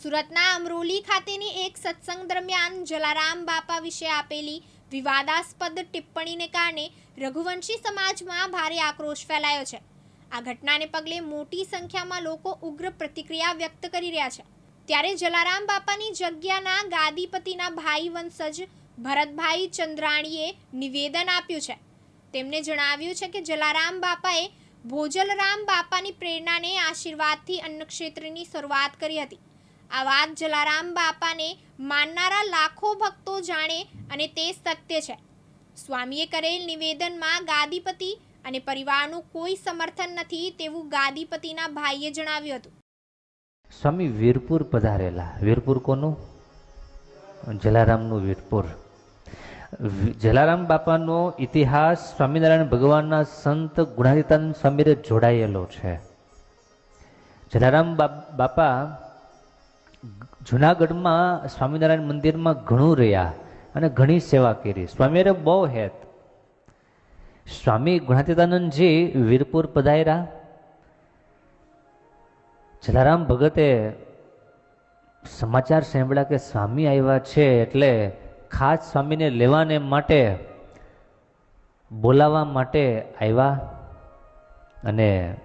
સુરતના અમરોલી ખાતેની એક સત્સંગ દરમિયાન જલારામ બાપા વિશે આપેલી વિવાદાસ્પદ ટિપ્પણીને કારણે રઘુવંશી સમાજમાં ભારે આક્રોશ ફેલાયો છે. આ ઘટનાને પગલે મોટી સંખ્યામાં લોકો ઉગ્ર પ્રતિક્રિયા વ્યક્ત કરી રહ્યા છે. ત્યારે જલારામ બાપાની જગ્યાના ગાદીપતિના ભાઈ વંશજ ભરતભાઈ ચંદ્રાણીએ નિવેદન આપ્યું છે. તેમણે જણાવ્યું છે કે જલારામ બાપાએ ભોજલરામ બાપાની પ્રેરણાને આશીર્વાદથી અન્નક્ષેત્રની શરૂઆત કરી હતી. આ વાત જલારામ બાપાને માનનારા લાખો ભક્તો જાણે અને તે સત્ય છે. સ્વામીએ કરેલ નિવેદનમાં ગાદીપતિ અને પરિવારનું કોઈ સમર્થન નથી તેવું ગાદીપતિના ભાઈએ જણાવ્યું હતું. સ્વામી વીરપુર પધારેલા. વીરપુર કોનું? જલારામનું વીરપુર. જલારામ બાપાનો ઇતિહાસ સ્વામિનારાયણ ભગવાનના સંત ગુણાતીતાનંદ સ્વામીને જોડાયેલો છે. જલારામ બાપા જુનાગઢમાં સ્વામિનારાયણ મંદિરમાં ઘણું રહ્યા અને ઘણી સેવા કરી. સ્વામીએ બહુ હેત. સ્વામી ગુણાતીતાનંદજી વીરપુર પધાર્યા. જલારામ ભગતે સમાચાર સાંભળ્યા કે સ્વામી આવ્યા છે એટલે ખાસ સ્વામીને લેવાને માટે, બોલાવવા માટે આવ્યા અને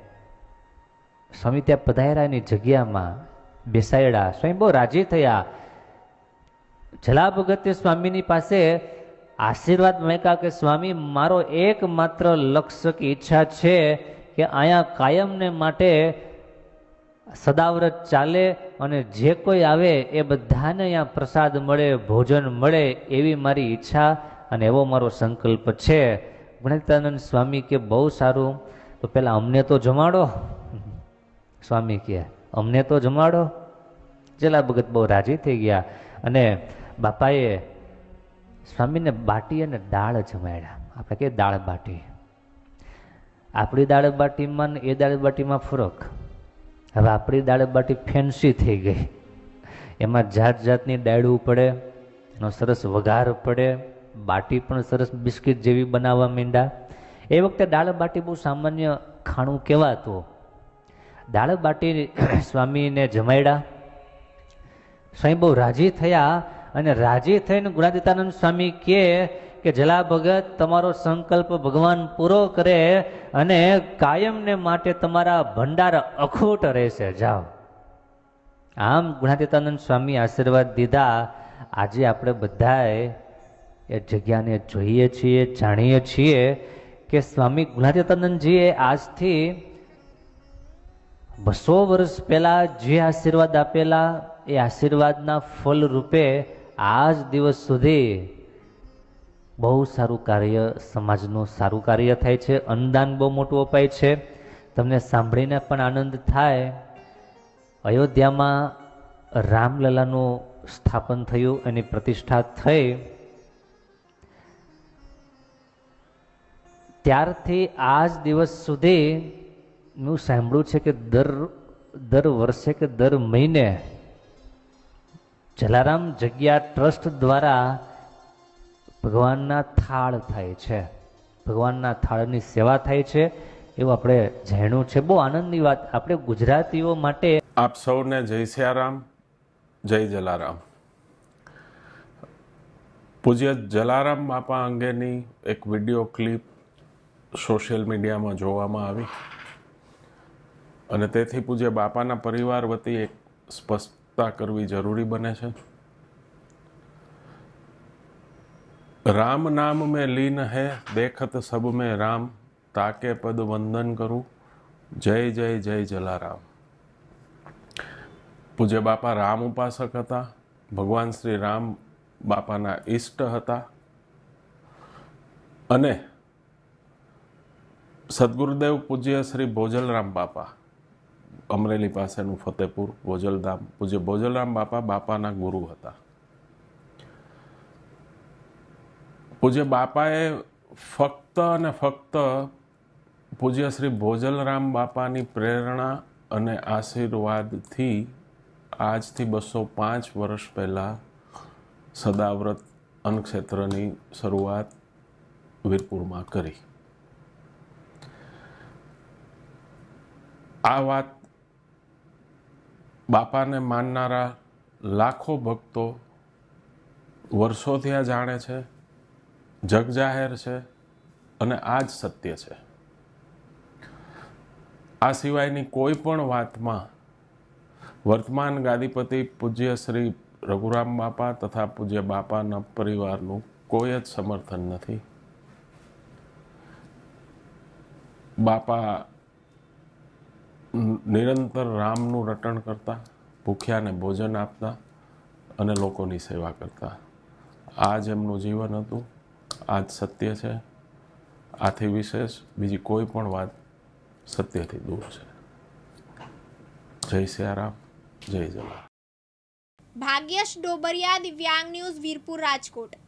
સ્વામી ત્યાં પધાર્યાની જગ્યામાં સ્વામી બહુ રાજી થયા. જલા ભગતે સ્વામીની પાસે આશીર્વાદ મહેકા કે, સ્વામી, મારો એકમાત્ર લક્ષ્ય કે ઈચ્છા છે કે અહીંયા કાયમને માટે સદાવ્રત ચાલે અને જે કોઈ આવે એ બધાને અહીંયા પ્રસાદ મળે, ભોજન મળે એવી મારી ઈચ્છા અને એવો મારો સંકલ્પ છે. ગુણિતાનંદ સ્વામી કે, બહુ સારું. તો પહેલાં અમને તો જમાડો. સ્વામી કહે અમને તો જમાડો. જેલા ભગત બહુ રાજી થઈ ગયા અને બાપાએ સ્વામીને બાટી અને દાળ જમાડ્યા. આપણે કે દાળ બાટી. આપણી દાળ બાટીમાં ને એ દાળ બાટીમાં ફરક. હવે આપણી દાળ બાટી ફેન્સી થઈ ગઈ. એમાં જાત જાતની દાળવું પડે, એનો સરસ વઘાર પડે, બાટી પણ સરસ બિસ્કિટ જેવી બનાવવા માંડ્યા. એ વખતે દાળ બાટી બહુ સામાન્ય ખાણું કહેવાતું. દાળ બાટી સ્વામીને જમાડ્યા સ્વામી બહુ રાજી થયા અને રાજી થઈને ગુણાદિતાનંદ સ્વામી કહે કે, જલા ભગત, તમારો સંકલ્પ ભગવાન પૂરો કરે અને કાયમને માટે તમારા ભંડાર અખૂટ રહેશે. જાઓ. આમ ગુણાદિતાનંદ સ્વામી આશીર્વાદ દીધા. આજે આપણે બધાએ એ જગ્યાને જોઈએ છીએ, જાણીએ છીએ કે સ્વામી ગુણાદિતાનંદજીએ આજથી બસો વર્ષ પહેલાં જે આશીર્વાદ આપેલા, એ આશીર્વાદના ફલ રૂપે આજ દિવસ સુધી બહુ સારું કાર્ય, સમાજનું સારું કાર્ય થાય છે. અનુદાન બહુ મોટું અપાય છે. તમને સાંભળીને પણ આનંદ થાય. અયોધ્યામાં રામલલાનું સ્થાપન થયું, એની પ્રતિષ્ઠા થઈ. ત્યારથી આજ દિવસ સુધી મેં સાંભળ્યું છે કે દર દર વર્ષે કે દર મહિને જલારામ જગ્યા ટ્રસ્ટ દ્વારા ભગવાનના થાળ થાય છે. ભગવાનના થાળની સેવા થાય છે એવું આપણે જાણ્યું છે. બહુ આનંદની વાત. આપણે ગુજરાતીઓ માટે આપ સૌને જય સિયારામ, જય જલારામ. પૂજ્ય જલારામ બાપા અંગેની એક વીડિયો ક્લિપ સોશિયલ મીડિયામાં જોવામાં આવી. અને તેથી પૂજ્ય બાપાના પરિવાર વતી એક સ્પષ્ટતા કરવી જરૂરી બને છે. રામ નામ મેં લીન હે, દેખત સબ મેં રામ, તાકે પદ વંદન કરું, જય જય જય જલારામ. પૂજ્ય બાપા રામ ઉપાસક હતા, ભગવાન શ્રી રામ બાપાના ઈષ્ટ હતા. અને સદગુરુદેવ પૂજ્ય શ્રી ભોજલરામ બાપા અમરેલી પાસેનું ફતેપુર ભોજલધામ પૂજ્ય ભોજલરામ બાપા બાપાના ગુરુ હતા. પૂજ્ય બાપાએ ફક્ત અને ફક્ત પૂજ્ય શ્રી ભોજલરામ બાપાની પ્રેરણા અને આશીર્વાદથી આજથી બસો પાંચ વર્ષ પહેલાં સદાવ્રત અન્નક્ષેત્રની શરૂઆત વીરપુરમાં કરી. આ વાત બાપાને માનનારા લાખો ભક્તો વર્ષોથી આ જાણે છે, જગજાહેર છે અને આ જ સત્ય છે. આ સિવાયની કોઈ પણ વાતમાં વર્તમાન ગાદીપતિ પૂજ્ય શ્રી રઘુરામ બાપા તથા પૂજ્ય બાપાના પરિવારનું કોઈ જ સમર્થન નથી. બાપા નિરંતર રામનું રટણ કરતા, ભૂખ્યાને ભોજન આપતા અને લોકોની સેવા કરતા. આ જ એમનું જીવન હતું આ જ સત્ય છે, આથી વિશેષ બીજી કોઈ પણ વાત સત્યથી દૂર છે. જય સિયારામ, જય જલારામ ભાગ્યશ ડોબરિયા, દિવ્યાંગ ન્યૂઝ, વીરપુર, રાજકોટ.